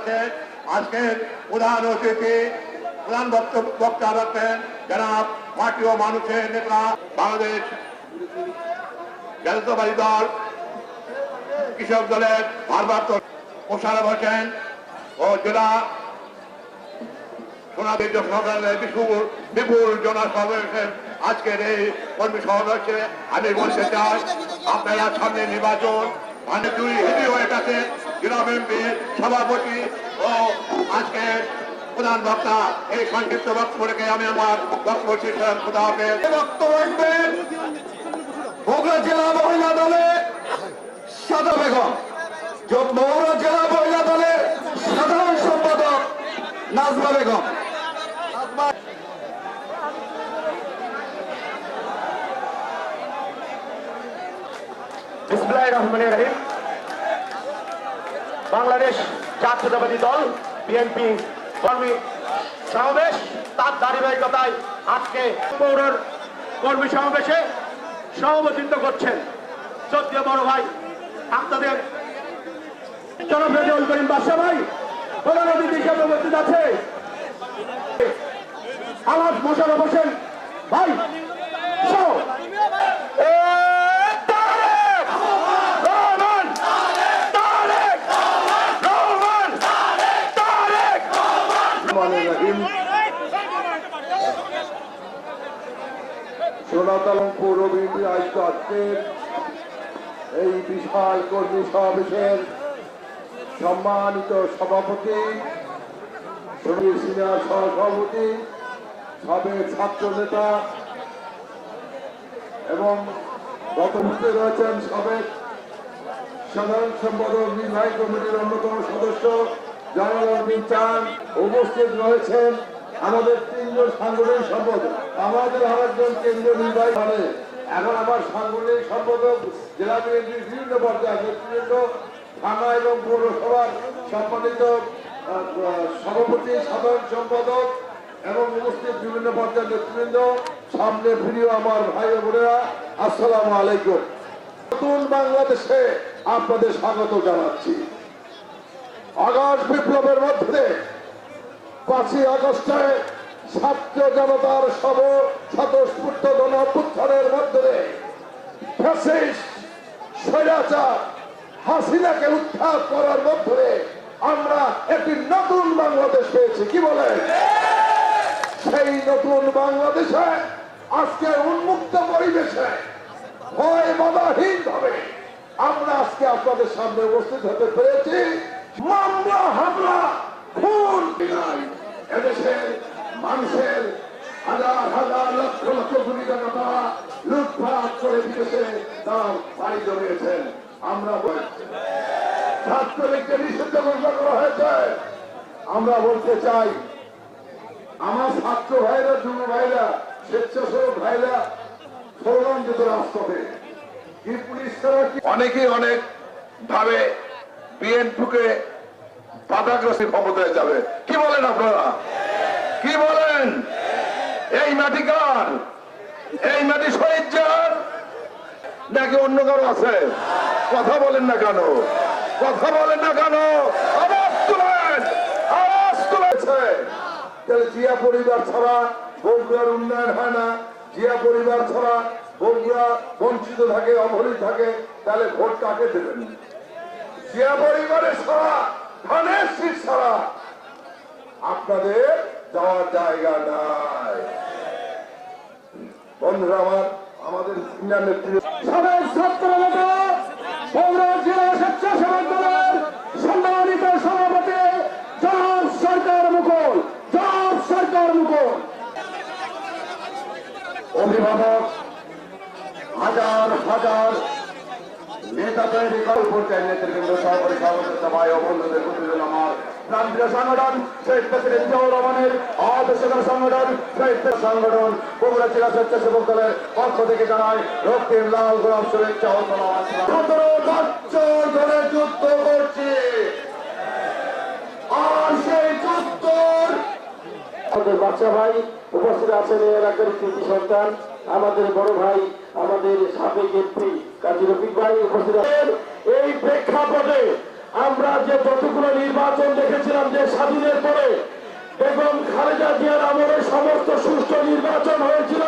আছে আজকের প্রধান অতিথি, প্রধান বক্তা রাখবেন জনাব মাটি ও মানুষের নেতা, বাংলাদেশ জাতীয়তাবাদী দল, কৃষক দলের ভারপ্রাপ্ত মোশারফ হোসেন ও জেলা সোনাদের সরকারের বিপুল বিপুল জনসমাবেশের আজকের এই কর্মী সমাবেশে আমি বলতে চাই, আপনারা সামনে নির্বাচন মানে দুই হিন্দি হয়ে গেছে। জেলা বিএনপির সভাপতি ও আজকের প্রধান বক্তা এই সংক্ষিপ্ত বক্তব্য রেখে আমি আমার বক্তব্য শেষ। খোদা হাফেজ বক্তব্য রাখবেন বগুড়া জেলা মহিলা দলে সাদা বেগম বগুড়া জেলা মহিলা দলের সাধারণ সম্পাদক নাজমা বেগম বিসমুল্লাহ রহিম বাংলাদেশ জাতীয়তাবাদী দল বিএনপি কর্মী সমাবেশ। তার ধারাবাহিকতায় আজকে পৌরর কর্মী সমাবেশে সভাপতিত্ব করছেন সত্যিয় বড় ভাই আপনাদের জনপ্রিয় করিম বাদশা ভাই, প্রধান অতিথি হিসেবে উপস্থিত আছে। আলাদ মোশারফ হোসেন ভাই সম্মানিত সভাপতি শরীর সিনিয়র সহসভাপতি সাবেক ছাত্র নেতা এবং গতমুখে রয়েছেন সাবেক সাধারণ সম্পাদক, নির্বাহী কমিটির অন্যতম সদস্য বিন চান উপস্থিত রয়েছেন আমাদের তিনজন সাংগঠনিক সম্পাদক। আমাদের আরেকজন কেন্দ্রীয় নির্বাহী মানে এখন আমার সাংগঠনিক সম্পাদক জেলা বিএনপির বিভিন্ন পর্যায়ে নেতৃবৃন্দ, থানা এবং পৌরসভার সম্মানিত সভাপতি, সাধারণ সম্পাদক এবং উপস্থিত বিভিন্ন পর্যায়ের নেতৃবৃন্দ, সামনে প্রিয় আমার ভাই বোনেরা, আসসালামু আলাইকুম। নতুন বাংলাদেশে আপনাদের স্বাগত জানাচ্ছি। আগস্ট বিপ্লবের মধ্যে পাঁচই আগস্টে ছাত্র জনতার সব স্বতঃস্ফূর্ত গণ মধ্যে হাসিনাকে উৎখাত করার মধ্যে আমরা একটি নতুন বাংলাদেশ পেয়েছি। কি বলেন? সেই নতুন বাংলাদেশে আজকে উন্মুক্ত পরিবেশে ভয় বাধাহীন ভাবে আমরা আজকে আপনাদের সামনে উপস্থিত হতে পেরেছি। মামলা, হামলা, খুন। মানুষের হাজার হাজার, লক্ষ লক্ষ লুটপাট করে তারা বাড়ি জমিয়েছেন। আমরা ছাত্রলীগকে নিষিদ্ধ ঘোষণা করা হয়েছে, আমরা বলতে চাই, আমার ছাত্র ভাইরা, যুব ভাইরা, স্বেচ্ছাসেবক ভাইরা ষড়যন্ত্রিত রাষ্ট্রকে, কি পুলিশ তারা কি অনেকেই অনেক ভাবে বিএনপিকে বাধাগ্রস্ত ক্ষমতায় যাবে। কি বলেন আপনারা? কি বলেন? এই মাটি কার? এই মাটি শহীদ যার নাকি অন্য কারও আছে? কথা বলেন না কেন? কথা বলেন না কেন? আওয়াজ তুলেন! আওয়াজ তুলেছে! তাহলে জিয়া পরিবার ছাড়া বগুড়ার উন্নয়ন হয় না। জিয়া পরিবার ছাড়া বগুড়া বঞ্চিত থাকে, অবহেলিত থাকে, তাহলে ভোট কাকে দেবেন? ছাড়া আপনাদের যাওয়ার জায়গা নাই। বন্ধুরা, আমার, আমাদের সিনিয়র নেতৃত্ব সাবেক ছাত্র সভাপতি, জনাব সরকার মুকুল, জনাব সরকার মুকুল। অভিভাবক, হাজার হাজার সংগঠন স্বেচ্ছাসেবক দলের পক্ষ থেকে জানায় রক্তিম লাল গোলাপ শুভেচ্ছা ধরে যুদ্ধ করছি। আর সেই যুদ্ধর আমাদের বাচ্চা ভাই উপস্থিত আছেন এলাকার কৃতি সন্তান, আমাদের বড় ভাই আমাদের সাবেক এমপি কাজী রফিক ভাই উপস্থিত এই প্রেক্ষাপটে আমরা যে যতগুলো নির্বাচন দেখেছিলাম যে স্বাধীনের পরে বেগম খালেদা জিয়ার আমলে সমস্ত সুষ্ঠু নির্বাচন হয়েছিল।